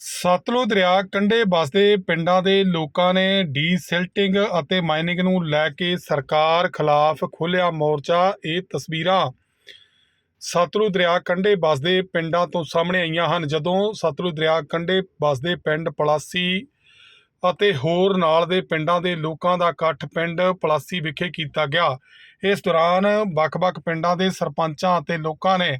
ਸਤਲੁਜ ਦਰਿਆ ਕੰਢੇ ਵਸਦੇ ਪਿੰਡਾਂ ਦੇ ਲੋਕਾਂ ਨੇ ਡੀਸਿਲਟਿੰਗ ਅਤੇ ਮਾਈਨਿੰਗ ਨੂੰ ਲੈ ਕੇ ਸਰਕਾਰ ਖਿਲਾਫ ਖੋਲ੍ਹਿਆ ਮੋਰਚਾ। ਇਹ ਤਸਵੀਰਾਂ ਸਤਲੁਜ ਦਰਿਆ ਕੰਢੇ ਵਸਦੇ ਪਿੰਡਾਂ ਤੋਂ ਸਾਹਮਣੇ ਆਈਆਂ ਹਨ, ਜਦੋਂ ਸਤਲੁਜ ਦਰਿਆ ਕੰਢੇ ਵਸਦੇ ਪਿੰਡ ਪਲਾਸੀ ਅਤੇ ਹੋਰ ਨਾਲ ਦੇ ਪਿੰਡਾਂ ਦੇ ਲੋਕਾਂ ਦਾ ਇਕੱਠ ਪਿੰਡ ਪਲਾਸੀ ਵਿਖੇ ਕੀਤਾ ਗਿਆ। ਇਸ ਦੌਰਾਨ ਵੱਖ-ਵੱਖ ਪਿੰਡਾਂ ਦੇ ਸਰਪੰਚਾਂ ਅਤੇ ਲੋਕਾਂ ਨੇ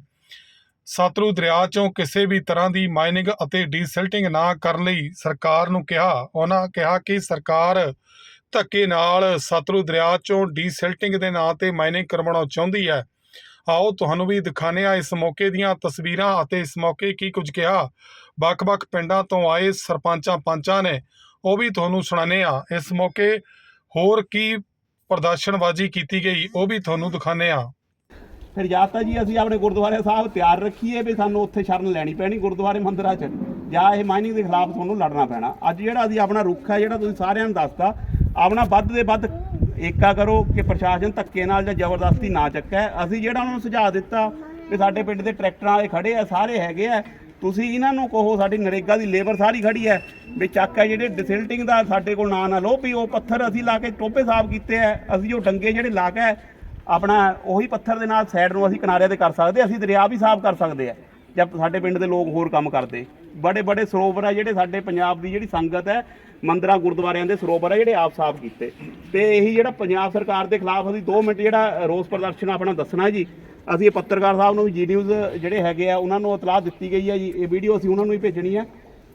ਸਤਲੁਜ ਦਰਿਆ ਚੋਂ ਕਿਸੇ ਵੀ ਤਰ੍ਹਾਂ ਦੀ ਮਾਈਨਿੰਗ ਅਤੇ ਡੀਸਿਲਟਿੰਗ ਨਾ ਕਰਨ ਲਈ ਸਰਕਾਰ ਨੂੰ ਕਿਹਾ। ਉਹਨਾਂ ਕਿਹਾ ਕਿ ਸਰਕਾਰ ਧੱਕੇ ਨਾਲ ਸਤਲੁਜ ਦਰਿਆ ਚੋਂ ਡੀਸਿਲਟਿੰਗ ਦੇ ਨਾਂ ਤੇ ਮਾਈਨਿੰਗ ਕਰਵਾਉਣਾ ਚਾਹੁੰਦੀ ਹੈ। ਆਓ ਤੁਹਾਨੂੰ ਵੀ ਦਿਖਾਉਂਦੇ ਹਾਂ ਇਸ ਮੌਕੇ ਦੀਆਂ ਤਸਵੀਰਾਂ ਅਤੇ ਇਸ ਮੌਕੇ ਕੀ ਕੁਝ ਕਿਹਾ। ਵੱਖ-ਵੱਖ ਪਿੰਡਾਂ ਤੋਂ ਆਏ ਸਰਪੰਚਾਂ ਪੰਚਾਂ ਨੇ ਉਹ ਵੀ ਤੁਹਾਨੂੰ ਸੁਣਾਉਂਦੇ ਹਾਂ। ਇਸ ਮੌਕੇ ਹੋਰ ਕੀ ਪ੍ਰਦਰਸ਼ਨਬਾਜ਼ੀ ਕੀਤੀ ਗਈ ਉਹ ਵੀ ਤੁਹਾਨੂੰ ਦਿਖਾਉਂਦੇ ਹਾਂ। ਫਿਰ ਜਾਂ ਤਾਂ ਜੀ ਅਸੀਂ ਆਪਣੇ ਗੁਰਦੁਆਰੇ ਸਾਹਿਬ ਤਿਆਰ ਰੱਖੀਏ ਵੀ ਸਾਨੂੰ ਉੱਥੇ ਸ਼ਰਨ ਲੈਣੀ ਪੈਣੀ ਗੁਰਦੁਆਰੇ ਮੰਦਰਾਂ 'ਚ। ਜਾਂ ਇਹ ਮਾਈਨਿੰਗ ਦੇ ਖਿਲਾਫ ਤੁਹਾਨੂੰ ਲੜਨਾ ਪੈਣਾ। ਅੱਜ ਜਿਹੜਾ ਅਸੀਂ ਆਪਣਾ ਰੁੱਖ ਹੈ, ਜਿਹੜਾ ਤੁਸੀਂ ਸਾਰਿਆਂ ਨੂੰ ਦੱਸਤਾ, ਆਪਣਾ ਵੱਧ ਦੇ ਵੱਧ ਏਕਾ ਕਰੋ ਕਿ ਪ੍ਰਸ਼ਾਸਨ ਧੱਕੇ ਨਾਲ ਜਾਂ ਜ਼ਬਰਦਸਤੀ ਨਾ ਚੱਕੈ। ਅਸੀਂ ਜਿਹੜਾ ਉਹਨਾਂ ਨੂੰ ਸੁਝਾਅ ਦਿੱਤਾ ਕਿ ਸਾਡੇ ਪਿੰਡ ਦੇ ਟਰੈਕਟਰਾਂ ਵਾਲੇ ਖੜੇ ਆ, ਸਾਰੇ ਹੈਗੇ ਆ, ਤੁਸੀਂ ਇਹਨਾਂ ਨੂੰ ਕਹੋ ਸਾਡੀ ਨਰੇਗਾ ਦੀ ਲੇਬਰ ਸਾਰੀ ਖੜੀ ਹੈ ਵੀ ਚੱਕ ਹੈ ਜਿਹੜੇ ਡਿਸਿਲਟਿੰਗ ਦਾ ਸਾਡੇ ਕੋਲ ਨਾਂ ਨਾ ਲਓ ਵੀ ਉਹ ਪੱਥਰ ਅਸੀਂ ਲਾ ਕੇ ਟੋਪੇ ਸਾਫ਼ ਕੀਤੇ ਆ, ਅਸੀਂ ਉਹ ਡੰਗੇ ਜਿਹੜੇ ਲਾ ਕੇ ਆਪਣਾ ਉਹੀ ਪੱਥਰ ਦੇ ਨਾਲ ਸਾਈਡ ਨੂੰ ਅਸੀਂ ਕਿਨਾਰਿਆਂ ਤੇ ਕਰ ਸਕਦੇ ਅਸੀਂ ਦਰਿਆ ਵੀ ਸਾਫ਼ ਕਰ ਸਕਦੇ ਆ ਜਦ ਸਾਡੇ ਪਿੰਡ ਦੇ ਲੋਕ ਹੋਰ ਕੰਮ ਕਰਦੇ। ਬੜੇ ਬੜੇ ਸਰੋਵਰ ਆ ਜਿਹੜੇ ਸਾਡੇ ਪੰਜਾਬ ਦੀ ਜਿਹੜੀ ਸੰਗਤ ਹੈ, ਮੰਦਰਾਂ, ਗੁਰਦੁਆਰਿਆਂ ਦੇ ਸਰੋਵਰ ਆ ਜਿਹੜੇ ਆਪ ਸਾਫ਼ ਕੀਤੇ। ਤੇ ਇਹੀ ਜਿਹੜਾ ਪੰਜਾਬ ਸਰਕਾਰ ਦੇ ਖਿਲਾਫ ਅਸੀਂ 2 ਮਿੰਟ ਜਿਹੜਾ ਰੋਸ ਪ੍ਰਦਰਸ਼ਨ ਆਪਣਾ ਦੱਸਣਾ ਜੀ, ਅਸੀਂ ਇਹ ਪੱਤਰਕਾਰ ਸਾਹਿਬ ਨੂੰ ਵੀ ਜੀ ਨਿਊਜ਼ ਜਿਹੜੇ ਹੈਗੇ ਆ, ਉਹਨਾਂ ਨੂੰ ਇਤਲਾਹ ਦਿੱਤੀ ਗਈ ਹੈ ਜੀ, ਇਹ ਵੀਡੀਓ ਅਸੀਂ ਉਹਨਾਂ ਨੂੰ ਹੀ ਭੇਜਣੀ ਹੈ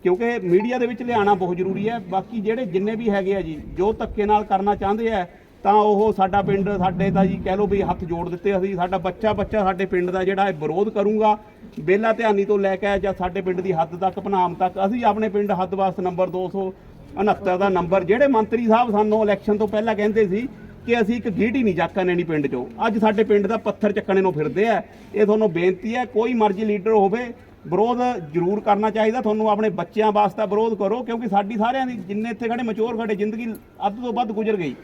ਕਿਉਂਕਿ ਮੀਡੀਆ ਦੇ ਵਿੱਚ ਲਿਆਉਣਾ ਬਹੁਤ ਜ਼ਰੂਰੀ ਹੈ। ਬਾਕੀ ਜਿਹੜੇ ਜਿੰਨੇ ਵੀ ਹੈਗੇ ਆ ਜੀ, ਜੋ ਧੱਕੇ ਨਾਲ ਕਰਨਾ ਚਾਹੁੰਦੇ ਆ ਤਾਂ ਉਹ ਸਾਡਾ ਪਿੰਡ ਸਾਡੇ ਤਾਂ ਜੀ ਕਹਿ ਲਓ ਵੀ ਹੱਥ ਜੋੜ ਦਿੱਤੇ ਅਸੀਂ, ਸਾਡਾ ਬੱਚਾ ਬੱਚਾ ਸਾਡੇ ਪਿੰਡ ਦਾ ਜਿਹੜਾ ਇਹ ਵਿਰੋਧ ਕਰੂੰਗਾ ਬੇਲਾ ਧਿਆਨੀ ਤੋਂ ਲੈ ਕੇ ਜਾਂ ਸਾਡੇ ਪਿੰਡ ਦੀ ਹੱਦ ਤੱਕ, ਭਨਾਮ ਤੱਕ, ਅਸੀਂ ਆਪਣੇ ਪਿੰਡ ਹੱਦ ਵਾਸਤੇ ਨੰਬਰ 269 ਦਾ ਨੰਬਰ, ਜਿਹੜੇ ਮੰਤਰੀ ਸਾਹਿਬ ਸਾਨੂੰ ਇਲੈਕਸ਼ਨ ਤੋਂ ਪਹਿਲਾਂ ਕਹਿੰਦੇ ਸੀ ਕਿ ਅਸੀਂ ਇੱਕ ਗੀਟੀ ਨਹੀਂ ਚੱਕਣ ਲੈਣੀ ਪਿੰਡ 'ਚੋਂ। ਅੱਜ ਸਾਡੇ ਪਿੰਡ ਦਾ ਪੱਥਰ ਚੱਕਣੇ ਨੂੰ ਫਿਰਦੇ ਆ। ਇਹ ਤੁਹਾਨੂੰ ਬੇਨਤੀ ਹੈ, ਕੋਈ ਮਰਜ਼ੀ ਲੀਡਰ ਹੋਵੇ, ਵਿਰੋਧ ਜ਼ਰੂਰ ਕਰਨਾ ਚਾਹੀਦਾ। ਤੁਹਾਨੂੰ ਆਪਣੇ ਬੱਚਿਆਂ ਵਾਸਤੇ ਵਿਰੋਧ ਕਰੋ, ਕਿਉਂਕਿ ਸਾਡੀ ਸਾਰਿਆਂ ਦੀ ਜਿੰਨੇ ਇੱਥੇ ਖੜੇ ਮਚੋਰ ਖੜੇ ਜ਼ਿੰਦਗੀ ਅੱਧ ਤੋਂ ਵੱਧ ਗੁਜ਼ਰ ਗਈ।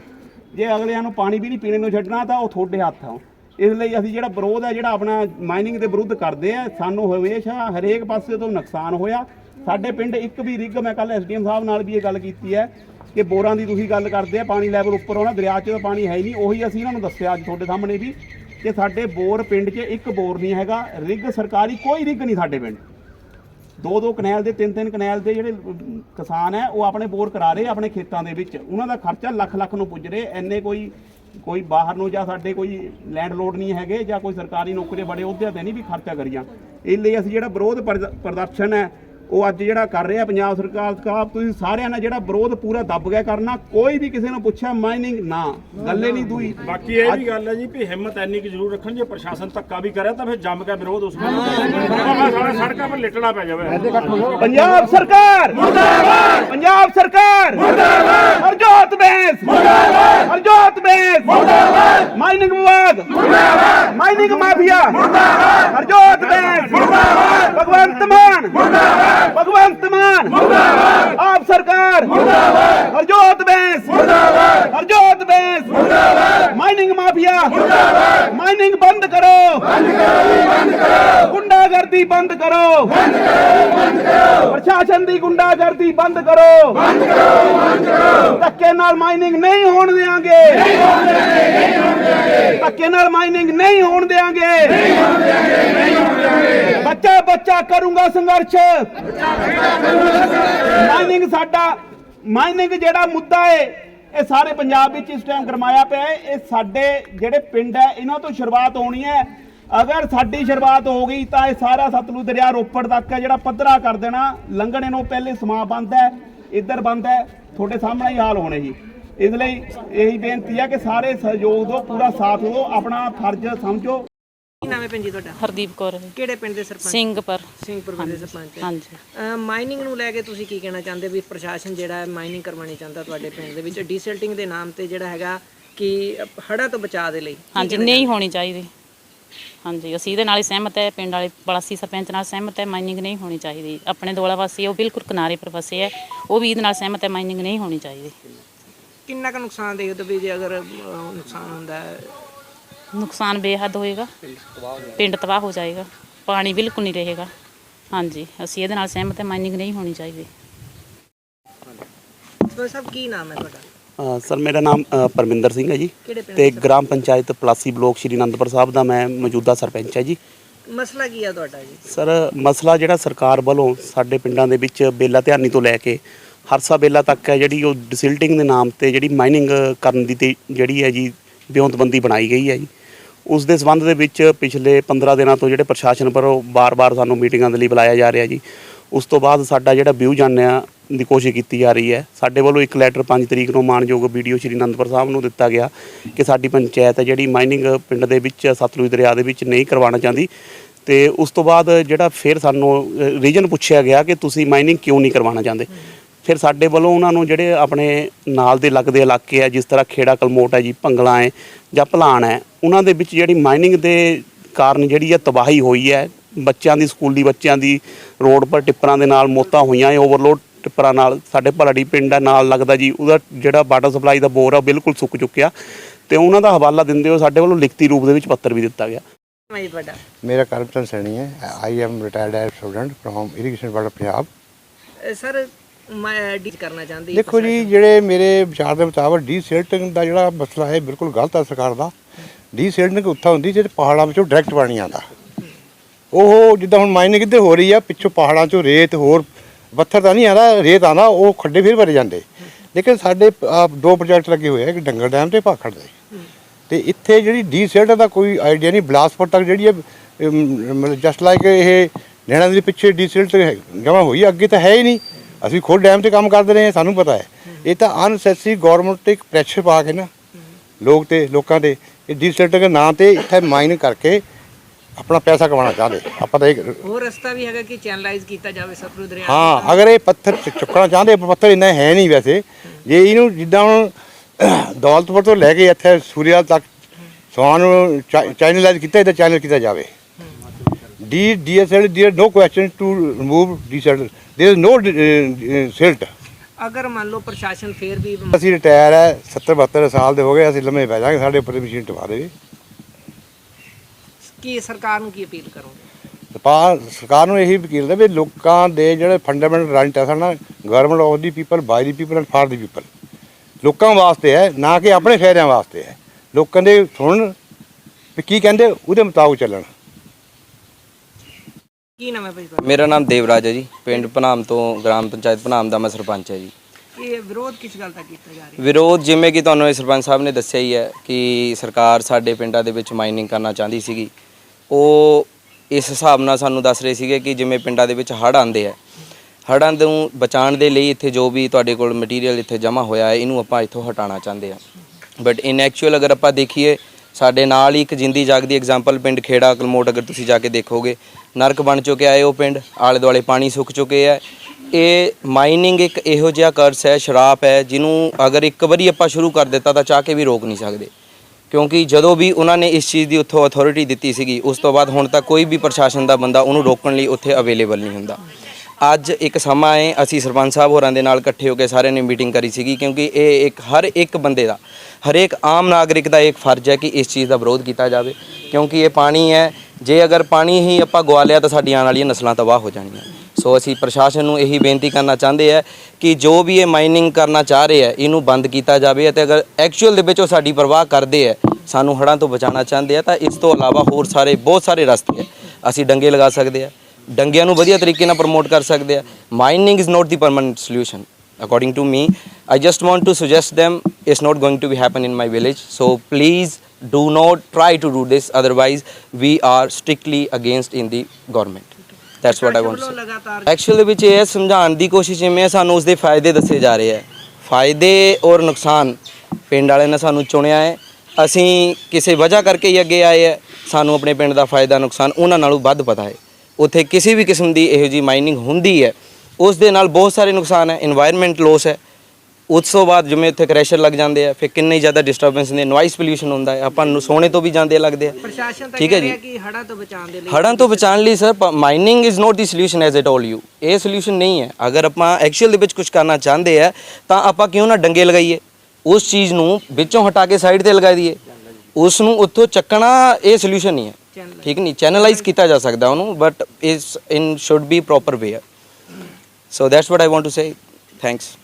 ਜੇ ਅਗਲਿਆਂ ਨੂੰ ਪਾਣੀ ਵੀ ਨਹੀਂ ਪੀਣੇ ਨੂੰ ਛੱਡਣਾ ਤਾਂ ਉਹ ਤੁਹਾਡੇ ਹੱਥ ਆ। ਇਸ ਲਈ ਅਸੀਂ ਜਿਹੜਾ ਵਿਰੋਧ ਹੈ ਜਿਹੜਾ ਆਪਣਾ ਮਾਈਨਿੰਗ ਦੇ ਵਿਰੁੱਧ ਕਰਦੇ ਆ, ਸਾਨੂੰ ਹਮੇਸ਼ਾ ਹਰੇਕ ਪਾਸੇ ਤੋਂ ਨੁਕਸਾਨ ਹੋਇਆ। ਸਾਡੇ ਪਿੰਡ ਇੱਕ ਵੀ ਰਿਗ, ਮੈਂ ਕੱਲ ਐਸਡੀਐਮ ਸਾਹਿਬ ਨਾਲ ਵੀ ਇਹ ਗੱਲ ਕੀਤੀ ਹੈ ਕਿ ਬੋਰਾਂ ਦੀ ਤੁਸੀਂ ਗੱਲ ਕਰਦੇ ਆ, ਪਾਣੀ ਲੈਵਲ ਉੱਪਰ ਆਉਣਾ, ਦਰਿਆ 'ਚ ਤਾਂ ਪਾਣੀ ਹੈ ਹੀ ਨਹੀਂ, ਉਹੀ ਅਸੀਂ ਇਹਨਾਂ ਨੂੰ ਦੱਸਿਆ ਅੱਜ ਤੁਹਾਡੇ ਸਾਹਮਣੇ ਵੀ ਕਿ ਸਾਡੇ ਬੋਰ ਪਿੰਡ 'ਚ ਇੱਕ ਬੋਰ ਨਹੀਂ ਹੈਗਾ, ਰਿਗ ਸਰਕਾਰੀ ਕੋਈ ਰਿਗ ਨਹੀਂ ਸਾਡੇ ਪਿੰਡ। ਦੋ ਦੋ ਕਨੈਲ ਦੇ ਤਿੰਨ ਤਿੰਨ ਕਨੈਲ ਦੇ ਜਿਹੜੇ ਕਿਸਾਨ ਹੈ, ਉਹ ਆਪਣੇ ਬੋਰ ਕਰਾ ਰਹੇ ਆਪਣੇ ਖੇਤਾਂ ਦੇ ਵਿੱਚ। ਉਹਨਾਂ ਦਾ ਖਰਚਾ ਲੱਖ ਲੱਖ ਨੂੰ ਪੁੱਜ ਰਹੇ। ਐਨੇ ਕੋਈ ਕੋਈ ਬਾਹਰ ਨੂੰ ਜਾਂ ਸਾਡੇ ਕੋਈ ਲੈਂਡ ਲੋਡ ਨਹੀਂ ਹੈਗੇ ਜਾਂ ਕੋਈ ਸਰਕਾਰੀ ਨੌਕਰੀ ਬੜੇ ਅਹੁਦਿਆਂ ਤੇ ਨਹੀਂ ਵੀ ਖਰਚਾ ਕਰੀਆਂ। ਇਸ ਲਈ ਅਸੀਂ ਜਿਹੜਾ ਵਿਰੋਧ ਪ੍ਰਦ- ਪ੍ਰਦਰਸ਼ਨ ਹੈ ਉਹ ਅੱਜ ਜਿਹੜਾ ਕਰ ਰਿਹਾ ਪੰਜਾਬ ਸਰਕਾਰ ਦਾ ਤੁਸੀਂ ਸਾਰਿਆਂ ਨੇ ਜਿਹੜਾ ਵਿਰੋਧ ਪੂਰਾ ਦੱਬ ਗਿਆ ਕਰਨਾ ਕੋਈ ਵੀ ਕਿਸੇ ਨੂੰ ਪੁੱਛਿਆ ਮਾਈਨਿੰਗ ਨਾ ਗੱਲੇ ਨਹੀਂ ਦੂਈ। ਬਾਕੀ ਇਹ ਵੀ ਗੱਲ ਹੈ ਜੀ ਵੀ ਹਿੰਮਤ ਐਨੀ ਕਿ ਜ਼ਰੂਰ ਰੱਖਣ ਜੇ ਪ੍ਰਸ਼ਾਸਨ ਧੱਕਾ ਵੀ ਕਰੇ ਤਾਂ ਫਿਰ ਜੰਮ ਕੇ ਵਿਰੋਧ ਉਸ ਨੂੰ ਸਾਰਾ ਸੜਕਾਂ 'ਤੇ ਲਿਟਣਾ ਪੈ ਜਾਵੇ। ਪੰਜਾਬ ਸਰਕਾਰ! ਮੁਰਦਾਬਾਦ! ਪੰਜਾਬ ਸਰਕਾਰ! ਮੁਰਦਾਬਾਦ! ਹਰਜੋਤ ਬੈਂਸ! ਮੁਰਦਾਬਾਦ! ਹਰਜੋਤ ਬੈਂਸ! ਮੁਰਦਾਬਾਦ! ਮਾਈਨਿੰਗ ਵਿਭਾਗ ਮੁਰਦਾਬਾਦ! Mining mafia! ਮੁਰਦਾਬਾਦ! ਹਰਜੋਤ ਬੈਂਸ! ਮੁਰਦਾਬਾਦ! ਭਗਵੰਤ ਮਾਨ! ਮੁਰਦਾਬਾਦ! ਭਗਵੰਤ ਮਾਨ ਮੁਰਦਾਬਾਦ! ਆਪ ਸਰਕਾਰ! ਮੁਰਦਾਬਾਦ! ਹਰਜੋਤ ਬੈਂਸ! ਮੁਰਦਾਬਾਦ! ਮੁਰਦਾਬਾਦ ਮਾਈਨਿੰਗ ਮਾਫੀਆ। ਮੁਰਦਾਬਾਦ ਮਾਈਨਿੰਗ ਬੰਦ ਕਰੋ। ਬੰਦ ਕਰੋ ਬੰਦ ਕਰੋ ਗੁੰਡਾਗਰਦੀ ਬੰਦ ਕਰੋ। ਪ੍ਰਸ਼ਾਸਨ ਦੀ ਗੁੰਡਾਗਰਦੀ ਬੰਦ ਧੱਕੇ ਨਾਲ ਮਾਈਨਿੰਗ ਨਹੀਂ ਹੋਣ ਦੇਾਂਗੇ ਨਹੀਂ ਹੋਣ ਦੇਾਂਗੇ ਬੱਚਾ ਬੱਚਾ ਕਰੂੰਗਾ ਸੰਘਰਸ਼। ਮਾਈਨਿੰਗ ਸਾਡਾ ਮਾਈਨਿੰਗ ਜਿਹੜਾ ਮੁੱਦਾ ਹੈ ਇਹ ਸਾਰੇ ਪੰਜਾਬ ਵਿੱਚ ਇਸ ਟਾਈਮ ਗਰਮਾਇਆ ਪਿਆ ਹੈ। ਇਹ ਸਾਡੇ ਜਿਹੜੇ ਪਿੰਡ ਹੈ, ਇਹਨਾਂ ਤੋਂ ਸ਼ੁਰੂਆਤ ਹੋਣੀ ਹੈ। ਅਗਰ ਸਾਡੀ ਸ਼ੁਰੂਆਤ ਹੋ ਗਈ ਤਾਂ ਇਹ ਸਾਰਾ ਸਤਲੁਜ ਦਰਿਆ ਰੋਪੜ ਤੱਕ ਹੈ, ਜਿਹੜਾ ਪੱਧਰਾ ਕਰ ਦੇਣਾ। ਲੰਘਣੇ ਨੂੰ ਪਹਿਲੇ ਸਮਾ ਬੰਦ ਹੈ, ਇੱਧਰ ਬੰਦ ਹੈ। ਤੁਹਾਡੇ ਸਾਹਮਣੇ ਹੀ ਹਾਲ ਹੋਣੇ ਜੀ। ਇਸ ਲਈ ਇਹੀ ਬੇਨਤੀ ਹੈ ਕਿ ਸਾਰੇ ਸਹਿਯੋਗ ਦਿਓ, ਪੂਰਾ ਸਾਥ ਦਿਓ, ਆਪਣਾ ਫਰਜ਼ ਸਮਝੋ। ਕੀ ਨਾਮ ਹੈ ਭੈਣ ਜੀ ਤੁਹਾਡਾ? ਹਰਦੀਪ ਕੌਰ। ਕਿਹੜੇ ਪਿੰਡ ਦੇ ਸਰਪੰਚ? ਸਿੰਘਪੁਰ ਸਿੰਘਪੁਰ ਪਿੰਡ ਦੇ ਸਰਪੰਚ। ਹਾਂਜੀ। ਮਾਈਨਿੰਗ ਨੂੰ ਲੈ ਕੇ ਤੁਸੀਂ ਕੀ ਕਹਿਣਾ ਚਾਹੁੰਦੇ ਵੀ ਪ੍ਰਸ਼ਾਸਨ ਜਿਹੜਾ ਹੈ ਮਾਈਨਿੰਗ ਕਰਵਾਉਣੀ ਚਾਹੁੰਦਾ ਤੁਹਾਡੇ ਪਿੰਡ ਦੇ ਵਿੱਚ? ਡੀਸਲਟਿੰਗ ਦੇ ਨਾਮ ਤੇ ਜਿਹੜਾ ਹੈਗਾ ਕਿ ਹੜਾ ਤੋਂ ਬਚਾਅ ਦੇ ਲਈ ਹਾਂਜੀ ਨਹੀਂ ਹੋਣੀ ਚਾਹੀਦੀ। ਹਾਂਜੀ ਅਸੀਂ ਇਹਦੇ ਨਾਲ ਹੀ ਸਹਿਮਤ ਹੈ ਪਿੰਡ ਵਾਲੇ ਪਲਾਸੀ ਸਰਪੰਚ ਨਾਲ ਸਹਿਮਤ ਹੈ ਮਾਈਨਿੰਗ ਨਹੀਂ ਹੋਣੀ ਚਾਹੀਦੀ। ਆਪਣੇ ਦੋਲਾ ਵਾਸੀ ਉਹ ਬਿਲਕੁਲ ਕਿਨਾਰੇ ਪਰ ਵਸੇ ਹੈ ਉਹ ਵੀ ਇਹਦੇ ਨਾਲ ਸਹਿਮਤ ਹੈ ਮਾਈਨਿੰਗ ਨਹੀਂ ਹੋਣੀ ਚਾਹੀਦੀ। ਕਿੰਨਾ ਕੁ ਨੁਕਸਾਨ ਦੇਖਦੇ ਵੀ ਜੇ ਅਗਰ ਅਹ, ਨੁਕਸਾਨ ਹੁੰਦਾ ਹੈ ਨੁਕਸਾਨ ਬੇਹੱਦ ਹੋਏਗਾ। ਪਿੰਡ ਤਬਾਹ ਹੋ ਜਾਏਗਾ। ਪਾਣੀ ਬਿਲਕੁਲ ਨਹੀਂ ਰਹੇਗਾ। ਹਾਂਜੀ ਅਸੀਂ ਇਹਦੇ ਨਾਲ ਸਹਿਮਤ ਹੈ ਮਾਈਨਿੰਗ ਨਹੀਂ ਹੋਣੀ ਚਾਹੀਦੀ। ਸੋ ਸਭ ਕੀ ਨਾਮ ਹੈ ਤੁਹਾਡਾ? ਅ, ਸਰ ਮੇਰਾ ਨਾਮ ਅ, ਪਰਮਿੰਦਰ ਸਿੰਘ ਹੈ ਜੀ। ਤੇ ਗ੍ਰਾਮ ਪੰਚਾਇਤ ਪਲਾਸੀ ਬਲੋਕ ਸ਼੍ਰੀ ਅਨੰਦਪੁਰ ਸਾਹਿਬ ਦਾ ਮੈਂ ਮੌਜੂਦਾ ਸਰਪੰਚ ਹੈ ਜੀ। ਮਸਲਾ ਕੀ ਹੈ ਤੁਹਾਡਾ ਜੀ? ਸਰ ਮਸਲਾ ਜਿਹੜਾ ਸਰਕਾਰ ਵੱਲੋਂ ਸਾਡੇ ਪਿੰਡਾਂ ਦੇ ਵਿੱਚ ਬੇਲਾ ਧਿਆਨੀ ਤੋਂ ਲੈ ਕੇ ਹਰਸਾ ਬੇਲਾ ਤੱਕ ਹੈ ਜਿਹੜੀ ਉਹ ਡਿਸਿਲਟਿੰਗ ਦੇ ਨਾਮ ਤੇ ਜਿਹੜੀ ਮਾਈਨਿੰਗ ਕਰਨ ਦੀ ਤੇ ਜਿਹੜੀ ਹੈ ਜੀ ਬਿਉਂਤਬੰਦੀ ਬਣਾਈ ਗਈ ਹੈ ਜੀ। ਉਸ ਦੇ ਸਬੰਧ ਦੇ ਵਿੱਚ ਪਿਛਲੇ 15 ਦਿਨਾਂ ਤੋਂ ਜਿਹੜੇ ਪ੍ਰਸ਼ਾਸਨ ਵੱਲੋਂ ਬਾਰ-ਬਾਰ ਸਾਨੂੰ ਮੀਟਿੰਗਾਂ ਦੇ ਲਈ ਬੁਲਾਇਆ ਜਾ ਰਿਹਾ ਜੀ, ਉਸ ਤੋਂ ਬਾਅਦ ਸਾਡਾ ਜਿਹੜਾ ਵਿਊ ਜਾਣਿਆ ਦੀ ਕੋਸ਼ਿਸ਼ ਕੀਤੀ ਜਾ ਰਹੀ ਹੈ। ਸਾਡੇ ਵੱਲੋਂ ਇੱਕ ਲੈਟਰ 5 ਤਰੀਕ ਨੂੰ ਮਾਨਯੋਗ ਵੀਡੀਓ ਸ਼੍ਰੀ ਅਨੰਦਪੁਰ ਸਾਹਿਬ ਨੂੰ ਦਿੱਤਾ ਗਿਆ ਕਿ ਸਾਡੀ ਪੰਚਾਇਤ ਹੈ ਜਿਹੜੀ ਮਾਈਨਿੰਗ ਪਿੰਡ ਦੇ ਵਿੱਚ, ਸਤਲੁਜ ਦਰਿਆ ਦੇ ਵਿੱਚ ਨਹੀਂ ਕਰਵਾਉਣਾ ਚਾਹੁੰਦੀ ਤੇ ਉਸ ਤੋਂ ਬਾਅਦ ਜਿਹੜਾ ਫਿਰ ਸਾਨੂੰ ਰੀਜਨ ਪੁੱਛਿਆ ਗਿਆ ਕਿ ਤੁਸੀਂ ਮਾਈਨਿੰਗ ਕਿਉਂ ਨਹੀਂ ਕਰਵਾਉਣਾ ਚਾਹੁੰਦੇ। ਫਿਰ ਸਾਡੇ ਵੱਲੋਂ ਉਹਨਾਂ ਨੂੰ ਜਿਹੜੇ ਆਪਣੇ ਨਾਲ ਦੇ ਲੱਗਦੇ ਇਲਾਕੇ ਆ ਜਿਸ ਤਰ੍ਹਾਂ ਖੇੜਾ ਕਲਮੋਟ ਹੈ ਜੀ, ਭੰਗਲਾ ਹੈ ਜਾਂ ਭਲਾਣ ਹੈ ਉਹਨਾਂ ਦੇ ਵਿੱਚ ਜਿਹੜੀ ਮਾਈਨਿੰਗ ਦੇ ਕਾਰਨ ਜਿਹੜੀ ਹੈ ਤਬਾਹੀ ਹੋਈ ਹੈ ਬੱਚਿਆਂ ਦੀ ਸਕੂਲ ਬੱਚਿਆਂ ਦੀ ਰੋਡ ਪਰ ਟਿੱਪਰਾਂ ਦੇ ਨਾਲ ਮੌਤਾਂ ਹੋਈਆਂ ਹੈ ਓਵਰਲੋਡ ਟਿੱਪਰਾਂ ਨਾਲ ਸਾਡੇ ਭਲਾੜੀ ਪਿੰਡ ਹੈ ਨਾਲ ਲੱਗਦਾ ਜੀ ਉਹਦਾ ਜਿਹੜਾ ਵਾਟਰ ਸਪਲਾਈ ਦਾ ਬੋਰ ਆ ਉਹ ਬਿਲਕੁਲ ਸੁੱਕ ਚੁੱਕਿਆ ਤੇ ਉਹਨਾਂ ਦਾ ਹਵਾਲਾ ਦਿੰਦੇ ਹੋ ਸਾਡੇ ਵੱਲੋਂ ਲਿਖਤੀ ਰੂਪ ਦੇ ਵਿੱਚ ਪੱਤਰ ਵੀ ਦਿੱਤਾ ਗਿਆ। ਮੈਂ ਜੀ ਤੁਹਾਡਾ। ਮੇਰਾ ਕਰਮਚੰਦ ਸੈਣੀ ਹੈ I am retired student from irrigation board of Punjab sir ਮੈਂ ਡੀ ਕਰਨਾ ਚਾਹੁੰਦੀ ਦੇਖੋ ਜੀ ਜਿਹੜੇ ਮੇਰੇ ਵਿਚਾਰ ਦੇ ਮੁਤਾਬਕ ਡੀਸਿਲਟਿੰਗ ਦਾ ਜਿਹੜਾ ਮਸਲਾ ਹੈ ਬਿਲਕੁਲ ਗਲਤ ਹੈ ਸਰਕਾਰ ਦਾ। ਡੀ ਡੀਸਿਲਟਿੰਗ ਉੱਥਾ ਹੁੰਦੀ ਜਿਹੜੇ ਪਹਾੜਾਂ ਵਿੱਚੋਂ ਡਾਇਰੈਕਟ ਪਾਣੀ ਆਉਂਦਾ। ਉਹ ਜਿੱਦਾਂ ਹੁਣ ਮਾਈਨਿੰਗ ਕਿੱਧਰ ਹੋ ਰਹੀ ਆ, ਪਿੱਛੋਂ ਪਹਾੜਾਂ ਚੋਂ ਰੇਤ ਹੋਰ ਪੱਥਰ ਤਾਂ ਨਹੀਂ ਆਉਂਦਾ, ਰੇਤ ਆਉਂਦਾ, ਉਹ ਖੱਡੇ ਫਿਰ ਭਰੇ ਜਾਂਦੇ। ਲੇਕਿਨ ਸਾਡੇ ਦੋ ਪ੍ਰੋਜੈਕਟ ਲੱਗੇ ਹੋਏ ਆ, ਇੱਕ ਡੰਗਰ ਡੈਮ ਤੇ ਭਾਖੜ ਦੇ। ਤੇ ਇੱਥੇ ਜਿਹੜੀ ਡੀ ਡੀਸਿਲਟ ਦਾ ਕੋਈ ਆਈਡੀਆ ਨਹੀਂ ਬਲਾਸਪੁਰ ਤੱਕ ਜਿਹੜੀ ਹੈ ਮਤਲਬ ਜਸਟ ਲਾਈਕ ਇਹ ਨੈਣਾ ਦੇ ਪਿੱਛੇ ਡੀਸਿਲਟ ਜਮਾ ਹੋਈ ਅੱਗੇ ਤਾਂ ਹੈ ਹੀ ਨਹੀਂ। ਅਸੀਂ ਖੁਦ ਡੈਮ ਤੇ ਕੰਮ ਕਰਦੇ ਰਹੇ ਸਾਨੂੰ ਪਤਾ ਹੈ। ਇਹ ਤਾਂ ਅਨਸੈਸਰੀ ਗਵਰਨਮੈਂਟ ਤੇ ਇੱਕ ਪ੍ਰੈਸ਼ਰ ਪਾ ਕੇ ਨਾ, ਲੋਕ ਤੇ, ਲੋਕਾਂ 'ਤੇ। ਇਹ ਡੀਲ ਸੈਂਟਰ ਦੇ ਨਾਂ ਤੇ ਇੱਥੇ ਮਾਈਨ ਕਰਕੇ ਆਪਣਾ ਪੈਸਾ ਕਮਾਉਣਾ ਚਾਹਦੇ। ਆਪਾਂ ਤਾਂ ਇਹ ਹੋਰ ਰਸਤਾ ਵੀ ਹੈਗਾ ਕਿ ਚੈਨਲਾਈਜ਼ ਕੀਤਾ ਜਾਵੇ ਸਤਲੁਜ ਦਰਿਆ ਹਾਂ ਅਗਰ ਇਹ ਪੱਥਰ ਚ- ਚੁੱਕਣਾ ਚਾਹੁੰਦੇ ਪੱਥਰ ਇੰਨਾ ਹੈ ਨਹੀਂ ਵੈਸੇ। ਜੇ ਇਹਨੂੰ ਜਿੱਦਾਂ ਹੁਣ ਦੌਲਤਪੁਰ ਤੋਂ ਲੈ ਕੇ ਇੱਥੇ ਸੂਰਿਆਲ ਤੱਕ ਸਵਾਨ ਨੂੰ ਚੈਨਲਾਈਜ਼ ਕੀਤਾ ਇਹਦਾ ਚੈਨਲ ਕੀਤਾ ਜਾਵੇ। D ਡੀਐਸਐਲ there no question to remove desilt there no silt ਅਗਰ ਮੰਨ ਲਓ ਪ੍ਰਸ਼ਾਸਨ ਫੇਰ ਵੀ ਅਸੀਂ ਰਿਟਾਇਰ ਹੈ 70 72 ਸਾਲ ਦੇ ਹੋ ਗਏ ਅਸੀਂ ਲੰਮੇ ਪੈ ਜਾਾਂਗੇ ਸਾਡੇ ਉੱਪਰ ਮਸ਼ੀਨ ਟਵਾ ਦੇਵੇ ਕੀ ਸਰਕਾਰ ਨੂੰ ਕੀ ਅਪੀਲ ਕਰੋਗੇ? ਪਾ ਸਰਕਾਰ ਨੂੰ ਇਹੀ ਵਕੀਲ ਦਾ ਵੀ ਲੋਕਾਂ ਦੇ ਜਿਹੜੇ ਫੰਡਾਮੈਂਟਲ ਰਾਈਟ ਹੈ ਸਾਡਾ government of the people by the people and for the people ਲੋਕਾਂ ਵਾਸਤੇ ਹੈ ਨਾ ਕਿ ਆਪਣੇ ਫਾਇਦਿਆਂ ਵਾਸਤੇ ਹੈ। ਲੋਕਾਂ ਦੇ ਸੁਣਨ ਵੀ ਕੀ ਕਹਿੰਦੇ ਉਹਦੇ ਮੁਤਾਬਕ ਚੱਲਣ। ਕੀ ਨਾਮ ਹੈ ਭਾਈ ਤੁਹਾਡਾ? ਮੇਰਾ ਨਾਮ ਦੇਵਰਾਜ ਹੈ ਜੀ। ਪਿੰਡ ਭਨਾਮ ਤੋਂ ਗ੍ਰਾਮ ਪੰਚਾਇਤ ਭਨਾਮ ਦਾ ਮੈਂ ਸਰਪੰਚ ਹੈ ਜੀ। ਇਹ ਵਿਰੋਧ ਕਿਸ ਗੱਲ ਦਾ ਕੀਤਾ ਜਾ ਰਿਹਾ? ਵਿਰੋਧ ਜਿਵੇਂ ਕਿ ਤੁਹਾਨੂੰ ਇਹ ਸਰਪੰਚ ਸਾਹਿਬ ਨੇ ਦੱਸਿਆ ਹੀ ਹੈ ਕਿ ਸਰਕਾਰ ਸਾਡੇ ਪਿੰਡਾਂ ਦੇ ਵਿੱਚ ਮਾਈਨਿੰਗ ਕਰਨਾ ਚਾਹੁੰਦੀ ਸੀਗੀ। ਉਹ ਇਸ ਹਿਸਾਬ ਨਾਲ ਸਾਨੂੰ ਦੱਸ ਰਹੇ ਸੀਗੇ ਕਿ ਜਿਵੇਂ ਪਿੰਡਾਂ ਦੇ ਵਿੱਚ ਹੜ੍ਹ ਆਉਂਦੇ ਆ ਹੜ੍ਹਾਂ ਨੂੰ ਬਚਾਉਣ ਦੇ ਲਈ ਇੱਥੇ ਜੋ ਵੀ ਤੁਹਾਡੇ ਕੋਲ ਮਟੀਰੀਅਲ ਇੱਥੇ ਜਮ੍ਹਾਂ ਹੋਇਆ ਹੈ ਇਹਨੂੰ ਆਪਾਂ ਇੱਥੋਂ ਹਟਾਉਣਾ ਚਾਹੁੰਦੇ ਆ। ਬਟ ਇਨ ਐਕਚੁਅਲ ਅਗਰ ਆਪਾਂ ਦੇਖੀਏ ਸਾਡੇ ਨਾਲ ਹੀ ਇੱਕ ਜਿੰਦੀ ਜਾਗਦੀ ਐਗਜ਼ਾਮਪਲ ਪਿੰਡ ਖੇੜਾ, ਕਲਮੋਟ ਅਗਰ ਤੁਸੀਂ ਜਾ ਕੇ ਦੇਖੋਗੇ। ਨਰਕ ਬਣ ਚੁੱਕਿਆ ਹੈ ਉਹ ਪਿੰਡ, ਆਲੇ ਦੁਆਲੇ ਪਾਣੀ ਸੁੱਕ ਚੁੱਕੇ ਹੈ ਇਹ ਮਾਈਨਿੰਗ ਇੱਕ ਇਹੋ ਜਿਹਾ ਕਰਸ ਹੈ, ਸ਼ਰਾਪ ਹੈ, ਜਿਹਨੂੰ ਅਗਰ ਇੱਕ ਵਾਰੀ ਆਪਾਂ ਸ਼ੁਰੂ ਕਰ ਦਿੱਤਾ ਤਾਂ ਚਾਹ ਕੇ ਵੀ ਰੋਕ ਨਹੀਂ ਸਕਦੇ। ਕਿਉਂਕਿ ਜਦੋਂ ਵੀ ਉਹਨਾਂ ਨੇ ਇਸ ਚੀਜ਼ ਦੀ ਉੱਥੋਂ ਅਥਾਰਟੀ ਦਿੱਤੀ ਸੀਗੀ, ਉਸ ਤੋਂ ਬਾਅਦ ਹੁਣ ਤੱਕ ਕੋਈ ਵੀ ਪ੍ਰਸ਼ਾਸਨ ਦਾ ਬੰਦਾ ਉਹਨੂੰ ਰੋਕਣ ਲਈ ਉੱਥੇ ਅਵੇਲੇਬਲ ਨਹੀਂ ਹੁੰਦਾ। ਅੱਜ ਇੱਕ ਸਮਾਂ ਹੈ ਅਸੀਂ ਸਰਪੰਚ ਸਾਹਿਬ ਹੋਰਾਂ ਦੇ ਨਾਲ ਇਕੱਠੇ ਹੋ ਕੇ ਸਾਰਿਆਂ ਨੇ ਮੀਟਿੰਗ ਕਰੀ ਸੀਗੀ, ਕਿਉਂਕਿ ਇਹ ਇੱਕ, ਹਰ ਇੱਕ ਬੰਦੇ ਦਾ, ਹਰੇਕ ਆਮ ਨਾਗਰਿਕ ਦਾ ਇੱਕ ਫਰਜ਼ ਹੈ ਕਿ ਇਸ ਚੀਜ਼ ਦਾ ਵਿਰੋਧ ਕੀਤਾ ਜਾਵੇ, ਕਿਉਂਕਿ ਇਹ ਪਾਣੀ ਹੈ ਜੇ ਅਗਰ ਪਾਣੀ ਹੀ ਆਪਾਂ ਗਵਾ ਲਿਆ ਤਾਂ ਸਾਡੀਆਂ ਆਉਣ ਵਾਲੀਆਂ ਨਸਲਾਂ ਤਬਾਹ ਹੋ ਜਾਣਗੀਆਂ ਸੋ ਅਸੀਂ ਪ੍ਰਸ਼ਾਸਨ ਨੂੰ ਇਹੀ ਬੇਨਤੀ ਕਰਨਾ ਚਾਹੁੰਦੇ ਆ ਕਿ ਜੋ ਵੀ ਇਹ ਮਾਈਨਿੰਗ ਕਰਨਾ ਚਾਹ ਰਹੇ ਆ ਇਹਨੂੰ ਬੰਦ ਕੀਤਾ ਜਾਵੇ ਅਤੇ ਅਗਰ ਐਕਚੁਅਲ ਦੇ ਵਿੱਚ ਉਹ ਸਾਡੀ ਪਰਵਾਹ ਕਰਦੇ ਆ ਸਾਨੂੰ ਹੜ੍ਹਾਂ ਤੋਂ ਬਚਾਉਣਾ ਚਾਹੁੰਦੇ ਆ ਤਾਂ ਇਸ ਤੋਂ ਇਲਾਵਾ ਹੋਰ ਸਾਰੇ, ਬਹੁਤ ਸਾਰੇ ਰਸਤੇ ਆ ਅਸੀਂ ਡੰਗੇ ਲਗਾ ਸਕਦੇ ਆ ਡੰਗਿਆਂ ਨੂੰ ਵਧੀਆ ਤਰੀਕੇ ਨਾਲ ਪ੍ਰਮੋਟ ਕਰ ਸਕਦੇ ਆ mining is not the permanent solution according to me I just want to suggest them it's not going to be happen in my village so please do not try to do this otherwise we are strictly against in the government that's what i want to say actually ਵਿੱਚ ਇਹ ਸਮਝਾਉਣ ਦੀ ਕੋਸ਼ਿਸ਼ ਇਵੇਂ ਸਾਨੂੰ ਉਸ ਦੇ ਫਾਇਦੇ ਦੱਸੇ ਜਾ ਰਹੇ ਆ ਫਾਇਦੇ ਔਰ ਨੁਕਸਾਨ ਪਿੰਡ ਵਾਲਿਆਂ ਨੇ ਸਾਨੂੰ ਚੁਣਿਆ ਹੈ ਅਸੀਂ ਕਿਸੇ ਵਜ੍ਹਾ ਕਰਕੇ ਹੀ ਅੱਗੇ ਆਏ ਆ ਸਾਨੂੰ ਆਪਣੇ ਪਿੰਡ ਦਾ ਫਾਇਦਾ ਨੁਕਸਾਨ ਉਹਨਾਂ ਨਾਲੋਂ ਵੱਧ ਪਤਾ ਹੈ ਉੱਥੇ ਕਿਸੇ ਵੀ ਕਿਸਮ ਦੀ ਇਹੋ ਜੀ ਮਾਈਨਿੰਗ ਹੁੰਦੀ ਹੈ। ਉਸ ਦੇ ਨਾਲ ਬਹੁਤ ਸਾਰੇ ਨੁਕਸਾਨ ਹੈ এনवायरमेंट ਲੋਸ ਹੈ। ਉਸ ਤੋਂ ਬਾਅਦ ਜਿਵੇਂ ਉੱਥੇ ਕ੍ਰੈਸ਼ਰ ਲੱਗ ਜਾਂਦੇ ਆ ਫਿਰ ਕਿੰਨੇ ਜ਼ਿਆਦਾ ਡਿਸਟਰਬੈਂਸ ਹੁੰਦੀ ਨੋਇਸ ਪੋਲੂਸ਼ਨ ਹੁੰਦਾ ਹੈ ਆਪਾਂ ਨੂੰ ਸੋਨੇ ਤੋਂ ਵੀ ਜਾਂਦੇ ਲੱਗਦੇ ਆ। ਠੀਕ ਹੈ ਜੀ। ਕਿ ਹੜਾਂ ਤੋਂ ਬਚਾਉਣ ਦੇ ਲਈ ਹੜਾਂ ਤੋਂ ਬਚਾਉਣ ਲਈ sir mining is not the solution as it all you ਇਹ ਸੋਲੂਸ਼ਨ ਨਹੀਂ ਹੈ। ਅਗਰ ਆਪਾਂ ਐਕਚੁਅਲ ਦੇ ਵਿੱਚ ਕੁਝ ਕਰਨਾ ਚਾਹੁੰਦੇ ਆ ਤਾਂ ਆਪਾਂ ਕਿਉਂ ਨਾ ਡੰਗੇ ਲਗਾਈਏ? ਉਸ ਚੀਜ਼ ਨੂੰ ਵਿੱਚੋਂ ਹਟਾ ਕੇ ਸਾਈਡ ਤੇ ਲਗਾ ਦਈਏ। ਉਸ ਨੂੰ ਉੱਥੋਂ ਚੱਕਣਾ ਇਹ ਸੋਲੂਸ਼ਨ ਨਹੀਂ ਹੈ। ਠੀਕ ਨਹੀਂ ਚੈਨਲਾਈਜ਼ ਕੀਤਾ ਜਾ ਸਕਦਾ ਉਹਨੂੰ but is in should be proper way so that's what I want to say thanks